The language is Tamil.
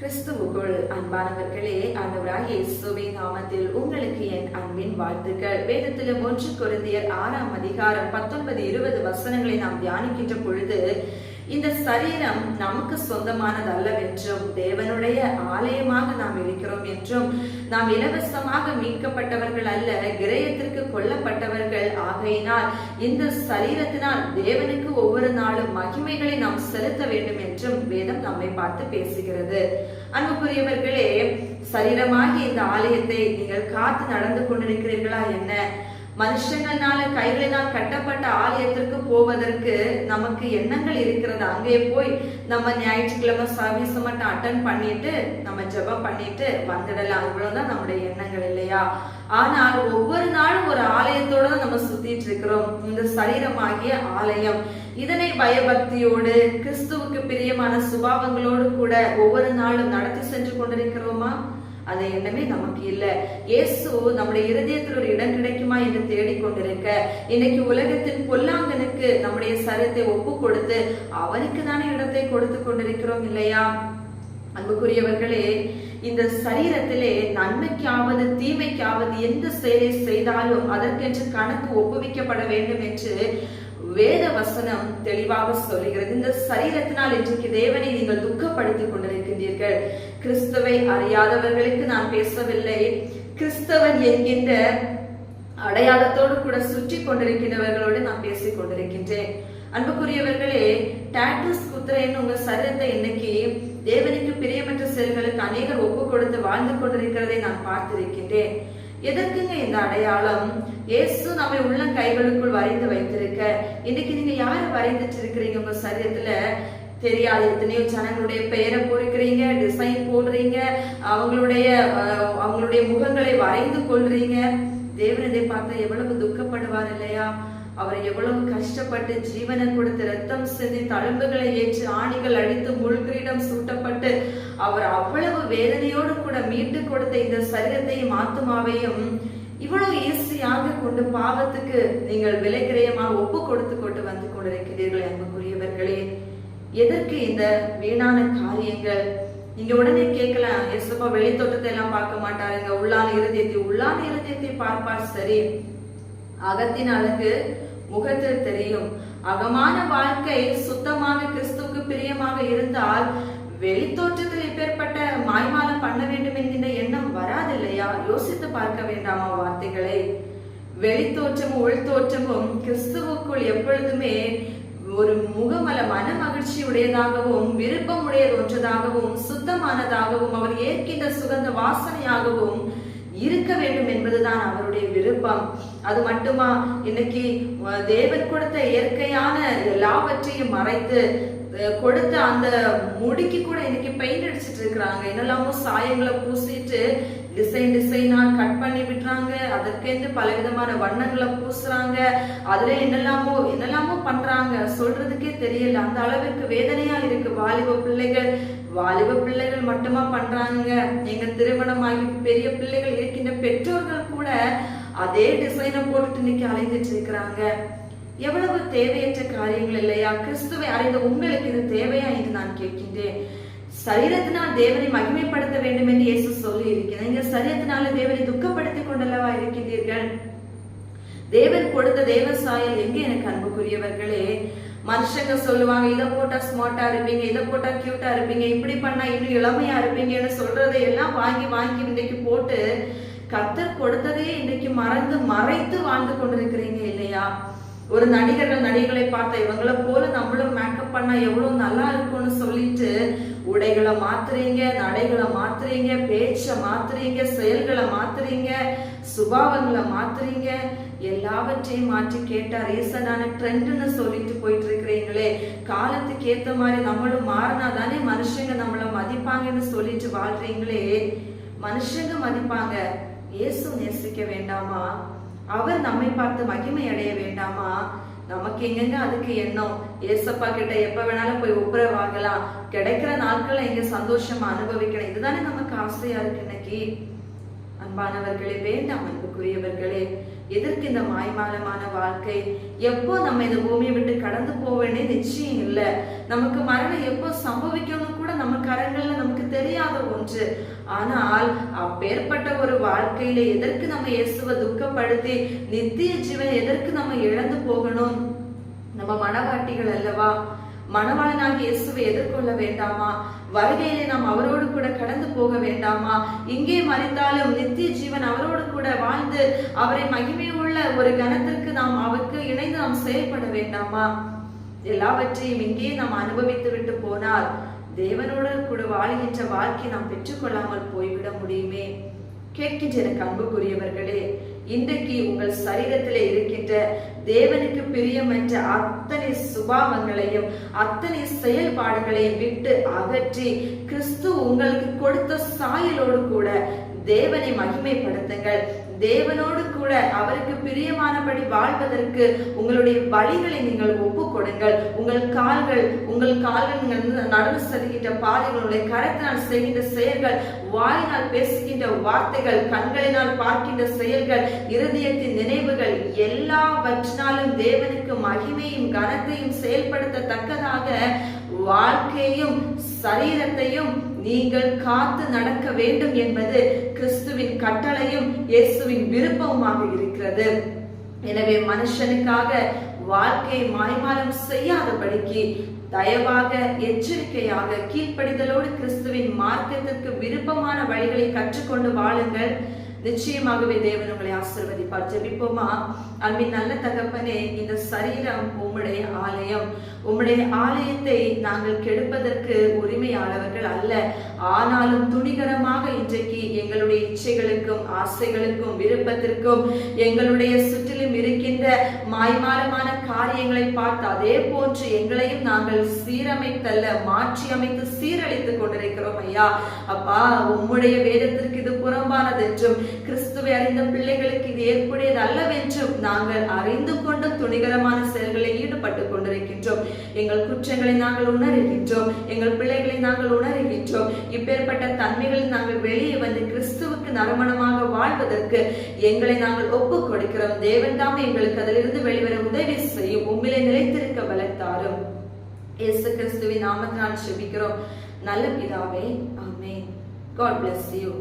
கிறிஸ்துவுக்குள் அன்பானவர்களே ஆண்டவராகிய இயேசுவின் நாமத்தில் உங்களுக்கு என் அன்பின் வாழ்த்துக்கள். வேதத்திலும் ஒன்று குருந்தியர் ஆறாம் அதிகாரம் பத்தொன்பது இருபது வசனங்களை நாம் தியானிக்கின்ற பொழுது இந்த சரீரம் நமக்கு சொந்தமானது அல்லவென்றும் தேவனுடைய ஆலயமாக நாம் இருக்கிறோம் என்றும் நாம் இலவசமாக மீட்கப்பட்டவர்கள் அல்ல கிரயத்திற்கு கொல்லப்பட்டவர்கள். ஆகையினால் இந்த சரீரத்தினால் தேவனுக்கு ஒவ்வொரு நாளும் மகிமைகளை நாம் செலுத்த வேண்டும் என்றும் வேதம் நம்மை பார்த்து பேசுகிறது. அன்புக்குரியவர்களே சரீரமாகி இந்த ஆலயத்தை நீங்கள் காத்து நடந்து கொண்டிருக்கிறீர்களா என்ன? மனுஷங்களால கைகளினால் கட்டப்பட்ட ஆலயத்திற்கு போவதற்கு நமக்கு எண்ணங்கள் இருக்கிறது. அங்கே போய் நம்ம ஞாயிற்றுக்கிழமை சர்வீஸ் மட்டும் அட்டன் பண்ணிட்டு நம்ம ஜெபம் பண்ணிட்டு வந்துடலாம். இவ்வளவுதான் நம்முடைய எண்ணங்கள் இல்லையா? ஆனால் ஒவ்வொரு நாளும் ஒரு ஆலயத்தோட நம்ம சுத்திட்டு இருக்கிறோம். இந்த சரீரமாகிய ஆலயம். இதனை பயபக்தியோடு கிறிஸ்துவுக்கு பிரியமான சுபாவங்களோடு கூட ஒவ்வொரு நாளும் நடத்தி சென்று கொண்டிருக்கிறோமா? அந்த எண்ணமே நமக்கு இல்ல. இயேசு நம்முடைய இருதயத்தில் ஒரு இடம் கிடைக்குமா என்று தேடிக்கொண்டிருக்க இன்னைக்கு உலகத்தின் பொல்லாங்கனுக்கு நம்முடைய சரத்தை ஒப்பு கொடுத்து அவருக்கு தானே இடத்தை கொடுத்து கொண்டிருக்கிறோம் இல்லையா? அன்புக்குரியவர்களே இந்த சரீரத்திலே நன்மைக்காவது தீமைக்காவது எந்த செயலை செய்தாலும் அதற்கென்று கணக்கு ஒப்புவிக்கப்பட வேண்டும் என்று வேத வசனம் தெளிவாக சொல்லுகிறது. இந்த சரீரத்தினால் இன்றைக்கு தேவனை நீங்கள் துக்கப்படுத்திக் கொண்டிருக்கின்றீர்கள். கிறிஸ்தவை அறியாதவர்களுக்கு நான் பேசவில்லை. கிறிஸ்தவன் என்கின்ற அடையாளத்தோடு கூட சுற்றி கொண்டிருக்கின்றவர்களோடு நான் பேசிக் கொண்டிருக்கின்றேன். அன்புக்குரியவர்களே டாட்டஸ் குத்துறேன்னு உங்க சரீரத்தை இன்னைக்கு தேவனுக்கு பிரியமற்ற செயல்களுக்கு அநேகர் ஒப்பு கொடுத்து வாழ்ந்து கொண்டிருக்கிறதை நான் பார்த்திருக்கின்றேன். எதற்குங்க இந்த அடையாளம்? இயேசு நம்மை உள்ள கைகளுக்குள் வரைந்து வைத்திருக்க. இன்னைக்கு நீங்க யார் வரைந்துட்டு இருக்கிறீங்க உங்க சரீரத்துல? தெரியாது. எத்தனையோ ஜனங்களுடைய பெயரை பொறுக்கிறீங்க டிசைன் போடுறீங்க அவங்களுடைய அவங்களுடைய முகங்களை வரைந்து கொள்றீங்க. தேவன் இதை பார்த்தா எவ்வளவு துக்கப்படுவார் இல்லையா? அவர் எவ்வளவு கஷ்டப்பட்டு ஜீவனை கொடுத்து ரத்தம் சிந்தி தழும்புகளை ஏற்று ஆணிகள் அழித்து முள்கிரீடம் சூட்டப்பட்டு அவர் அவ்வளவு வேதனையோடு கூட மீட்டு கொடுத்த இந்த சரீரத்தையும் ஆத்துமாவையும் இவ்வளவு ஈஸியாக கொண்டு பாவத்துக்கு நீங்கள் விலைக்கிரயமாக ஒப்பு கொடுத்து கொண்டு வந்து கொண்டிருக்கிறீர்கள் அன்புக்குரியவர்களே. எதற்கு இந்த வீணான காரியங்கள்? நீங்க உடனே கேட்கலாம் எசப்பா வெளி தோட்டத்தை எல்லாம் பார்க்க மாட்டாருங்க. உள்ளான இருதயத்தை உள்ளான இருதயத்தை பார்ப்பார் சரி. அகத்தின் அழகு முகத்தில் தெரியும். அகமான வாழ்க்கை சுத்தமாக கிறிஸ்துவுக்கு பிரியமாக இருந்தால் வெளித்தோற்றத்தில் இப்பேற்பட்ட மாய்மாலம் பண்ண வேண்டும் என்கின்ற எண்ணம் வராதில்லையா? யோசித்து பார்க்க வேண்டாமா வார்த்தைகளை? வெளித்தோற்றமும் உள்தோற்றமும் கிறிஸ்துவுக்குள் எப்பொழுதுமே ஒரு முகமல மன மகிழ்ச்சி உடையதாகவும் விருப்பம் உடையது ஒன்றதாகவும் சுத்தமானதாகவும் அவர் ஏற்கின்ற சுகந்த வாசனையாகவும் இருக்க வேண்டும் என்பதுதான் அவருடைய விருப்பம். அது மட்டுமா? இன்னைக்கு தேவர் தேவன் கொடுத்த இயற்கையான எல்லாவற்றையும் மறைத்து கொடுத்த அந்த முடிக்கு கூட இன்னைக்கு பெயிண்ட் அடிச்சிட்டு இருக்கிறாங்க. என்னெல்லாமோ சாயங்களை பூசிட்டு டிசைன் டிசைனா கட் அதற்கேந்து பல விதமான வண்ணங்களை பூசுறாங்க அதுல என்னெல்லாமோ என்னெல்லாமோ பண்றாங்க சொல்றதுக்கே தெரியல. அந்த அளவிற்கு வேதனையா இருக்கு. வாலிப பிள்ளைகள் வாலிப பிள்ளைகள் மட்டுமா பண்றாங்க. எங்க திருமணமாகி பெரிய பிள்ளைகள் இருக்கின்ற பெற்றோர்கள் கூட அதே டிசைனை போட்டுட்டு இன்னைக்கு அலைந்துட்டு இருக்கிறாங்க. எவ்வளவு தேவையற்ற காரியங்கள் இல்லையா? கிறிஸ்துவை அறிந்த உங்களுக்கு இது தேவையா என்று நான் கேட்கின்றேன். சரீரத்தினால் தேவனை மகிமைப்படுத்த வேண்டும் என்று இயேசு சொல்லி இருக்கிறார் நீங்கள் சரீரத்தினால தேவனை துக்கப்படுத்திக் கொண்டல்லவா இருக்கின்றீர்கள்? தேவன் கொடுத்த தேவ சாயல் எங்கே எனக்கு அன்புக்குரியவர்களே? மனுஷங்க சொல்லுவாங்க இதை போட்டா ஸ்மார்ட்டா இருப்பீங்க இதை போட்டா கியூட்டா இருப்பீங்க இப்படி பண்ணா இன்னும் இளமையா இருப்பீங்கன்னு சொல்றதை எல்லாம் வாங்கி வாங்கி இன்னைக்கு போட்டு கத்தர் கொடுத்ததே இன்னைக்கு மறந்து மறைத்து வாழ்ந்து கொண்டிருக்கிறீங்க இல்லையா? ஒரு நடிகர்கள் நடிகளை பார்த்தா இவங்கள போல நம்மளும் மேக்கப் பண்ணா எவ்வளவு நல்லா இருக்கும்னு சொல்லிட்டு உடைகளை மாத்துறீங்க நடைகளை மாத்துறீங்க பேச்ச மாத்துறீங்க செயல்களை மாத்துறீங்க சுபாவங்களை மாத்துறீங்க எல்லாவற்றையும் மாற்றி கேட்டா ரீசனான ட்ரெண்ட்னு சொல்லிட்டு போயிட்டு இருக்கிறீங்களே காலத்துக்கு ஏத்த மாதிரி நம்மளும் மாறினா தானே மனுஷங்க நம்மளை மதிப்பாங்கன்னு சொல்லிட்டு வாழ்றீங்களே? மனுஷங்க மதிப்பாங்க. இயேசு நேசிக்க வேண்டாமா? அவர் நம்மை பார்த்து மகிமை அடைய வேண்டாமா? நமக்கு எங்கெங்க அதுக்கு எண்ணம்? ஏசப்பா கிட்ட எப்ப வேணாலும் போய் ஒப்புரவாகலாம் கிடைக்கிற நாட்களை எங்க சந்தோஷமா அனுபவிக்கணும்? இதுதானே நமக்கு ஆசையா இருக்கு இன்னைக்கு. அன்பானவர்களே வேண்டாம் அன்புக்குரியவர்களே எதற்கு இந்த மாய்மாலமான வாழ்க்கை? எப்போ நம்ம இந்த பூமியை விட்டு கடந்து போவேனே நிச்சயம் இல்லை. நமக்கு மரணம் எப்போ சம்பவிக்கணும் கூட நம்ம கரங்கள்ல நமக்கு தெரியாத ஒன்று. ஆனால் அப்பேற்பட்ட ஒரு வாழ்க்கையில எதற்கு நம்ம இயேசுவை துக்கப்படுத்தி நித்திய ஜீவன் எதற்கு நம்ம இழந்து போகணும்? நம்ம மனவாட்டிகள் அல்லவா? மணவாளனாகிய இயேசுவை எதிர்கொள்ள வேண்டாமா? வருகையிலே நாம் அவரோடு கூட கடந்து போக வேண்டாமா? இங்கே மறித்தாலும் நித்திய ஜீவன் அவரோடு கூட வாழ்ந்து அவரை மகிமை உள்ள ஒரு கணத்திற்கு நாம் அவருக்கு இணைந்து நாம் செயல்பட வேண்டாமா? எல்லாவற்றையும் இங்கே நாம் அனுபவித்து விட்டு போனால் தேவனோடு கூட வாழ்கின்ற வாழ்க்கை நாம் பெற்றுக்கொள்ளாமல் போய்விட முடியுமே? கேட்கின்ற எனக்கு அன்புக்குரியவர்களே இன்றைக்கு உங்கள் சரீரத்தில் இருக்கின்ற தேவனுக்கு பிரியமற்ற அத்தனை சுபாவங்களையும் அத்தனை செயல்பாடுகளையும் விட்டு அகற்றி கிறிஸ்து உங்களுக்கு கொடுத்த சாயலோடு கூட தேவனை மகிமைப்படுத்துங்கள். தேவனோடு கூட அவருக்கு பிரியமானபடி வாழ்வதற்கு உங்களுடைய வழிகளை நீங்கள் ஒப்பு கொடுங்கள் உங்கள் கால்கள் உங்கள் கால்கள் நீங்கள் நடந்து செல்கின்ற பாதைகளுடைய கரத்தினால் செய்கின்ற செயல்கள் வாயினால் பேசுகின்ற வார்த்தைகள் கண்களினால் பார்க்கின்ற செயல்கள் இருதயத்தின் நினைவுகள் எல்லாவற்றினாலும் தேவனுக்கு மகிமையும் கனத்தையும் செயல்படுத்தத்தக்கதாக வாழ்க்கையும் சரீரத்தையும் நீங்கள் காத்து நடக்க வேண்டும் என்பது கிறிஸ்துவின் கட்டளையும் இயேசுவின் விருப்பமுமாக இருக்கிறது. எனவே மனுஷனுக்காக வாழ்க்கையை மாய்மாலம் செய்யாதபடிக்கு தயவாக எச்சரிக்கையாக கீழ்ப்படிதலோடு கிறிஸ்துவின் மார்க்கத்திற்கு விருப்பமான வழிகளை கற்றுக்கொண்டு வாழுங்கள். நிச்சயமாகவே தேவன் உங்களை ஆசிர்வதிப்பார். ஜெபிப்போமா? அன்பின் நல்ல தகப்பனே இந்த சரீரம் உம்முடைய ஆலயம். உம்முடைய ஆலயத்தை நாங்கள் கெடுப்பதற்கு உரிமையாளவர்கள் அல்ல. ஆனாலும் துணிகரமாக இன்றைக்கு எங்களுடைய இச்சைகளுக்கும் ஆசைகளுக்கும் விருப்பத்திற்கும் எங்களுடைய சுற்றிலும் இருக்கின்ற மாய்மாலமான காரியங்களை பார்த்து அதே போன்று எங்களையும் நாங்கள் சீரமைத்தல்ல மாற்றி அமைத்து சீரழித்துக் கொண்டிருக்கிறோம் ஐயா. அப்பா உம்முடைய வேதத்திற்கு இது புறம்பானது என்றும் கிறிஸ்துவை அறிந்த பிள்ளைகளுக்கு இது ஏற்புடையது அல்லவென்றும் நாங்கள் அறிந்து கொண்டும் துணிகரமான செயல்களில் ஈடுபட்டு கொண்டிருக்கின்றோம். எங்கள் குற்றங்களை நாங்கள் உணர்கின்றோம். எங்கள் பிள்ளைகளை நாங்கள் உணர்கின்றோம். இப்பேற்பட்ட தன்மைகளில் நாங்கள் வெளியே வந்து கிறிஸ்துவுக்கு நறுமணமாக வாழ்வதற்கு எங்களை நாங்கள் ஒப்பு கொடுக்கிறோம் தேவன் தாமே எங்களுக்கு அதிலிருந்து வெளிவர உதவி செய்யும். உண்மையிலே நிலைத்திருக்க வளர்த்தாரும். இயேசு கிறிஸ்துவின் நாமத்தினால் செபிக்கிறோம். நல்ல பிதாவே ஆமே காட் பிளஸ் யூ